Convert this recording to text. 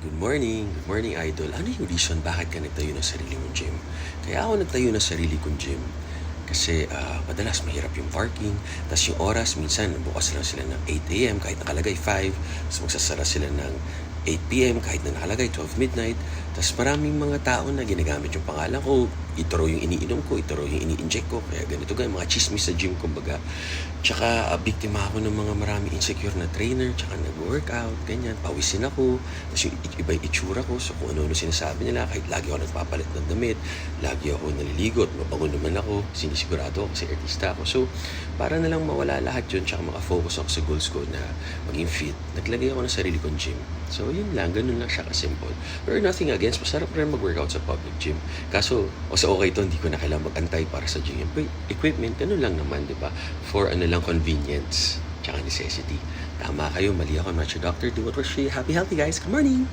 Good morning, good morning idol. Ano yung reason bakit ka nagtayo ng sarili mong gym? Kaya ako nagtayo ng sarili kong gym. Kasi ah, madalas mahirap yung parking. Tapos yung oras, minsan bukas lang sila ng 8 a.m. kahit nakalagay 5. Tapos magsasara sila ng 8 p.m. kahit na nakalagay 12 midnight. Tapos maraming mga tao na ginagamit yung pangalan ko. Ituro yung iniinom ko, ituro yung ini-inject ko. Kaya ganito ganyan, mga chismis sa gym kumbaga. Tsaka ah, biktima ako ng mga marami insecure na trainer. Tsaka nag-workout, ganyan. Pawisin ako. Tapos yung iba yung itsura ko. So kung ano-ano sinasabi nila, kahit lagi ako nagpapalit ng damit, lagi ako naliligo at mabango naman ako, sinisigurado ako kasi artista ako. So, para na lang mawala lahat yun, tsaka makafocus ako sa goals ko na maging fit, naglagay ako ng sarili kong gym. So, yun lang, ganun lang siya ka-simple. Pero nothing against, masarap rin mag-workout sa public gym. Kaso, o sa okay to, hindi ko na kailangan mag-antay para sa gym. Equipment, ganun lang naman, di ba? For ano lang, convenience, tsaka necessity. Tama kayo, mali ako, I'm not your doctor. Do what works for you. Happy, healthy guys. Good morning!